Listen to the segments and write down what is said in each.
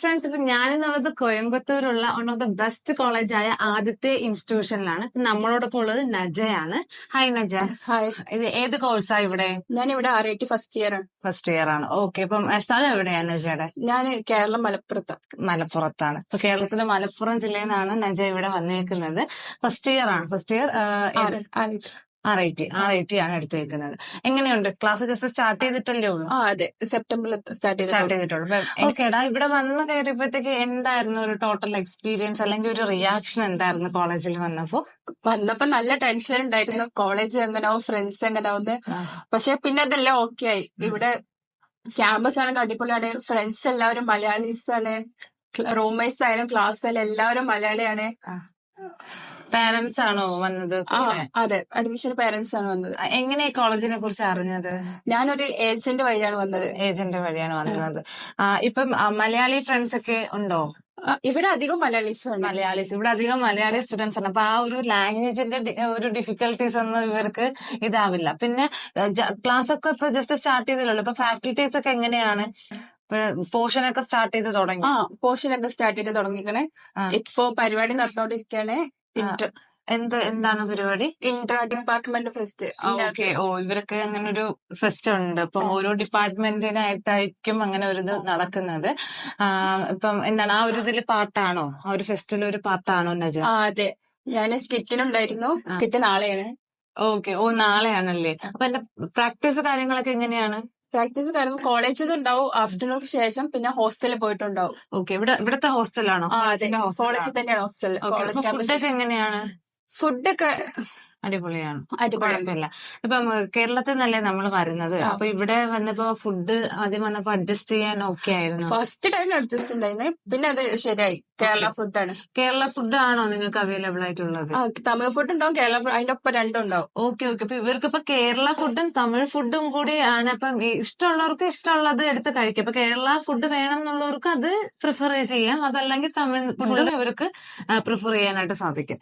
Friends ഇപ്പൊ ഞാനെന്നുള്ളത് കോയമ്പത്തൂരുള്ള വൺ ഓഫ് ദ ബെസ്റ്റ് കോളേജായ ആദ്യത്തെ ഇൻസ്റ്റിറ്റ്യൂഷനിലാണ് നമ്മളോടൊപ്പം ഉള്ളത് നജയാണ്. ഹായ് നജ. ഹായ് ഇത് ഏത് കോഴ്സാ ഇവിടെ? ഞാൻ ഇവിടെ ആർ ഐ ഫസ്റ്റ് ഇയർ ആണ്. ഫസ്റ്റ് ഇയർ ആണ്. ഓക്കെ അപ്പം സ്ഥലം എവിടെയാണ് നജയുടെ? ഞാൻ കേരളം മലപ്പുറത്ത്. മലപ്പുറത്താണ്. ഇപ്പൊ കേരളത്തിലെ മലപ്പുറം ജില്ലയിൽ നിന്നാണ് നജ ഇവിടെ വന്നേക്കുന്നത്. ഫസ്റ്റ് ഇയർ ആണ്. First year R I T R I T ആണ് എടുത്തേക്കുന്നത്. എങ്ങനെയുണ്ട്? ക്ലാസ് ജസ്റ്റ് സ്റ്റാർട്ട് ചെയ്തിട്ടല്ലേ ഉള്ളൂ? ആ അതെ. സെപ്റ്റംബറിൽ സ്റ്റാർട്ട് സ്റ്റാർട്ട് ചെയ്തിട്ടുള്ളൂ ഓക്കേടാ ഇവിടെ വന്ന് കയറിയപ്പോഴത്തേക്ക് എന്തായിരുന്നു ഒരു ടോട്ടൽ എക്സ്പീരിയൻസ് അല്ലെങ്കിൽ ഒരു റിയാക്ഷൻ എന്തായിരുന്നു കോളേജിൽ വന്നപ്പോ വന്നപ്പോ നല്ല ടെൻഷൻ ഉണ്ടായിരുന്നു. കോളേജ് എങ്ങനെയാവും ഫ്രണ്ട്സ് എങ്ങനെയാവുന്ന് പക്ഷെ പിന്നെ അതെല്ലാം ഓക്കെ ആയി. ഇവിടെ ക്യാമ്പസ് ആണെങ്കിൽ അടിപൊളിയാണ് ഫ്രണ്ട്സ് എല്ലാവരും മലയാളീസ് ആണ് റൂംമേറ്റ്സ് ആയാലും ക്ലാസ് ആയാലും എല്ലാവരും മലയാളിയാണ്. പാരന്റ്സ് ആണോ വന്നത് ആ അതെ. അഡ്മിഷൻ പേരൻസ് ആണ് വന്നത്. എങ്ങനെ കോളേജിനെ കുറിച്ച് അറിഞ്ഞത്? ഞാനൊരു ഏജന്റ് വഴിയാണ് വന്നത്. ഏജന്റ് വഴിയാണ് വന്നത്. ഇപ്പം മലയാളി ഫ്രണ്ട്സ് ഒക്കെ ഉണ്ടോ? ഇവിടെ അധികം മലയാളീസ് മലയാളീസ്. ഇവിടെ അധികം മലയാളി സ്റ്റുഡൻസ് ആണ് അപ്പൊ ആ ഒരു ലാംഗ്വേജിന്റെ ഒരു ഡിഫിക്കൽട്ടീസ് ഒന്നും ഇവർക്ക് ഇതാവില്ല. പിന്നെ ക്ലാസ് ഒക്കെ ഇപ്പൊ ജസ്റ്റ് സ്റ്റാർട്ട് ചെയ്തല്ലോ ഇപ്പൊ ഫാക്കൽറ്റീസ് ഒക്കെ എങ്ങനെയാണ്? പോർഷൻ ഒക്കെ സ്റ്റാർട്ട് ചെയ്ത് തുടങ്ങി. ആ പോർഷൻ ഒക്കെ സ്റ്റാർട്ട് ചെയ്ത് തുടങ്ങിക്കണേ. ഇപ്പോ പരിപാടി ഇന്റർ എന്ത് എന്താണ് പരിപാടി? Inter department fest. ഓക്കെ. ഓ ഇവരൊക്കെ അങ്ങനെ ഒരു ഫെസ്റ്റ് ഉണ്ട് അപ്പം ഓരോ ഡിപ്പാർട്ട്മെന്റിനായിട്ടായിരിക്കും അങ്ങനെ ഒരു ഇത് നടക്കുന്നത്. ഇപ്പം എന്താണ് ആ ഒരു ഇതിൽ പാർട്ടാണോ ആ ഒരു ഫെസ്റ്റിൽ ഒരു പാർട്ടാണോ നജ അതെ. ഞാൻ സ്കിറ്റിനുണ്ടായിരുന്നു. സ്കിറ്റ് നാളെയാണ്. ഓക്കെ. ഓ നാളെയാണല്ലേ? അപ്പൊ എന്റെ പ്രാക്ടീസ് കാര്യങ്ങളൊക്കെ എങ്ങനെയാണ്? പ്രാക്ടീസ് കാരണം കോളേജിൽ ഉണ്ടാവും ആഫ്റ്റർനൂൺ ശേഷം പിന്നെ ഹോസ്റ്റലിൽ പോയിട്ടുണ്ടാവും. ഓക്കെ ഇവിടെ ഇവിടത്തെ ഹോസ്റ്റലാണോ കോളേജിൽ തന്നെയാണ് ഹോസ്റ്റൽ കോളേജ് ഫുഡൊക്കെ എങ്ങനെയാണ്? ഫുഡൊക്കെ അടിപൊളിയാണ്. അടിപൊളി. കുഴപ്പമില്ല ഇപ്പം കേരളത്തിൽ നിന്നല്ലേ നമ്മൾ വരുന്നത്. അപ്പൊ ഇവിടെ വന്നപ്പോ ഫുഡ് ആദ്യം വന്നപ്പോ അഡ്ജസ്റ്റ് ചെയ്യാൻ ഓക്കെ ആയിരുന്നു. ഫസ്റ്റ് ടൈം അഡ്ജസ്റ്റ് ഉണ്ടായിരുന്നേ. പിന്നെ അത് ശരിയായി. കേരള ഫുഡാണ് കേരള ഫുഡ് ആണോ നിങ്ങൾക്ക് അവൈലബിൾ ആയിട്ടുള്ളത്? തമിഴ് ഫുഡ് ഉണ്ടാവും കേരള ഫുഡ് അതിന്റെ ഒപ്പം രണ്ടും ഉണ്ടാവും. ഓക്കെ ഓക്കെ അപ്പൊ ഇവർക്ക് ഇപ്പൊ കേരള ഫുഡും തമിഴ് ഫുഡും കൂടി ആണ്. അപ്പം ഇഷ്ടമുള്ളവർക്ക് ഇഷ്ടമുള്ളത് എടുത്ത് കഴിക്കാം. ഇപ്പൊ കേരള ഫുഡ് വേണം എന്നുള്ളവർക്ക് അത് പ്രിഫർ ചെയ്യാം. അതല്ലെങ്കിൽ തമിഴ് ഫുഡ് ഇവർക്ക് പ്രിഫർ ചെയ്യാനായിട്ട് സാധിക്കും.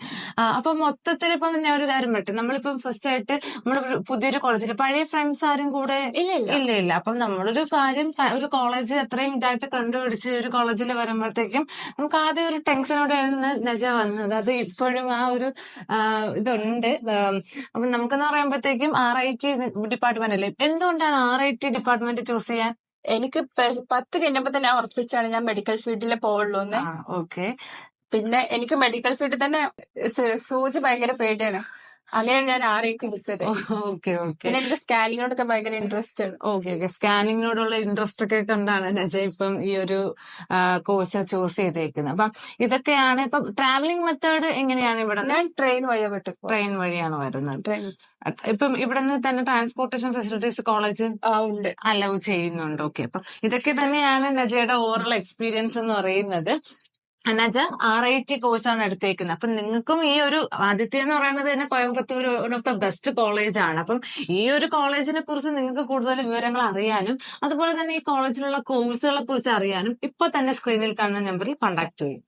അപ്പൊ മൊത്തത്തിൽ ഇപ്പം ഞാൻ ഒരു കാര്യം പറ്റും നമ്മളിപ്പം ഫസ്റ്റ് ആയിട്ട് നമ്മുടെ പുതിയൊരു കോളേജിൽ പഴയ ഫ്രണ്ട്സ് ആരും കൂടെ ഇല്ല ഇല്ല. അപ്പം നമ്മളൊരു കാര്യം ഒരു കോളേജ് അത്രയും ഇതായിട്ട് കണ്ടുപിടിച്ച് ഒരു കോളേജിൽ വരുമ്പോഴത്തേക്കും നമുക്ക് ആദ്യം ഒരു ടെൻഷനോടെയാണ് നജ വന്നത്. അത് ഇപ്പോഴും ആ ഒരു ഇതുണ്ട്. അപ്പം നമുക്കെന്ന് പറയുമ്പോഴത്തേക്കും ആർ ഐ ടി ഡിപ്പാർട്ട്മെന്റ് അല്ലേ? എന്തുകൊണ്ടാണ് R I T department choose ചെയ്യാൻ? എനിക്ക് പത്ത് കഴിഞ്ഞപ്പോ തന്നെ ഉറപ്പിച്ചാണ് ഞാൻ മെഡിക്കൽ ഫീൽഡിൽ എന്ന് ഓക്കെ പിന്നെ എനിക്ക് മെഡിക്കൽ ഫീൽഡിൽ തന്നെ സൂചി ഭയങ്കര പേടിയാണ്. അങ്ങനെയാണ് ഞാൻ ആരെയൊക്കെ എടുത്തത് ഓക്കെ ഓക്കെ. പിന്നെ എനിക്ക് സ്കാനിങ്ങിനോടൊക്കെ ഭയങ്കര ഇൻട്രസ്റ്റ് ആണ്. Okay okay. സ്കാനിങ്ങിനോടുള്ള ഇൻട്രസ്റ്റ് ഒക്കെ കണ്ടാണ് നജ ഇപ്പം ഈ ഒരു കോഴ്സ് ചൂസ് ചെയ്തേക്കുന്നത്. അപ്പം ഇതൊക്കെയാണ് ഇപ്പം ട്രാവലിംഗ് മെത്തേഡ് എങ്ങനെയാണ് ഇവിടെ ഞാൻ ട്രെയിൻ വഴിയാ വിട്ടു ട്രെയിൻ വഴിയാണ് വരുന്നത്. ട്രെയിൻ ഇപ്പം ഇവിടെ നിന്ന് തന്നെ ട്രാൻസ്പോർട്ടേഷൻ ഫെസിലിറ്റീസ് കോളേജ് ഉണ്ട്. അലൗ ചെയ്യുന്നുണ്ട്. ഓക്കെ. അപ്പൊ ഇതൊക്കെ തന്നെയാണ് നജയുടെ ഓവറോൾ എക്സ്പീരിയൻസ് എന്ന് പറയുന്നത്. നജ ആർ ഐ ടി കോഴ്സാണ് എടുത്തേക്കുന്നത്. അപ്പം നിങ്ങൾക്കും ഈ ഒരു ആദിത്യ എന്ന് പറയുന്നത് തന്നെ Coimbatore one of the best college ആണ്. അപ്പം ഈ ഒരു കോളേജിനെ കുറിച്ച് നിങ്ങൾക്ക് കൂടുതൽ വിവരങ്ങൾ അറിയാനും അതുപോലെ തന്നെ ഈ കോളേജിലുള്ള കോഴ്സുകളെ കുറിച്ച് അറിയാനും ഇപ്പൊ തന്നെ സ്ക്രീനിൽ കാണുന്ന നമ്പറിൽ കോൺടാക്ട് ചെയ്യും.